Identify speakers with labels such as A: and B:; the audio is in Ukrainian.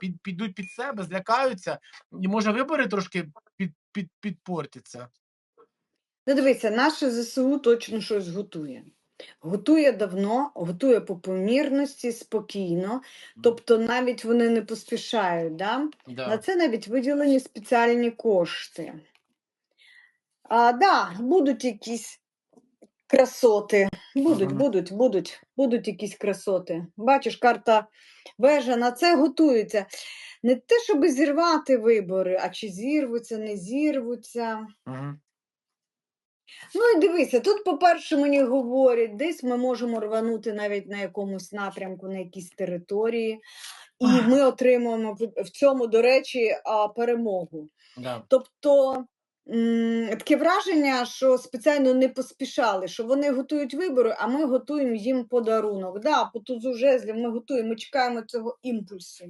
A: під, підуть під себе, злякаються, і може вибори трошки під, під, підпортяться.
B: Ну, дивися, наше ЗСУ точно щось готує. Готує давно, готує по помірності, спокійно. Тобто навіть вони не поспішають. Да? На це навіть виділені спеціальні кошти. А, да, будуть якісь красоти. Будуть,
A: Ага.
B: будуть, будуть, будуть якісь красоти. Бачиш, карта вежа на це готується. Не те, щоб зірвати вибори, а чи зірвуться, не зірвуться.
A: Угу.
B: Ну і дивися, тут, по-перше, мені говорять, десь ми можемо рванути навіть на якомусь напрямку, на якійсь території, і ми отримуємо в- цьому, до речі, перемогу.
A: Да.
B: Тобто таке враження, що спеціально не поспішали, що вони готують вибори, а ми готуємо їм подарунок. Да, по тузу жезлів ми готуємо, ми чекаємо цього імпульсу.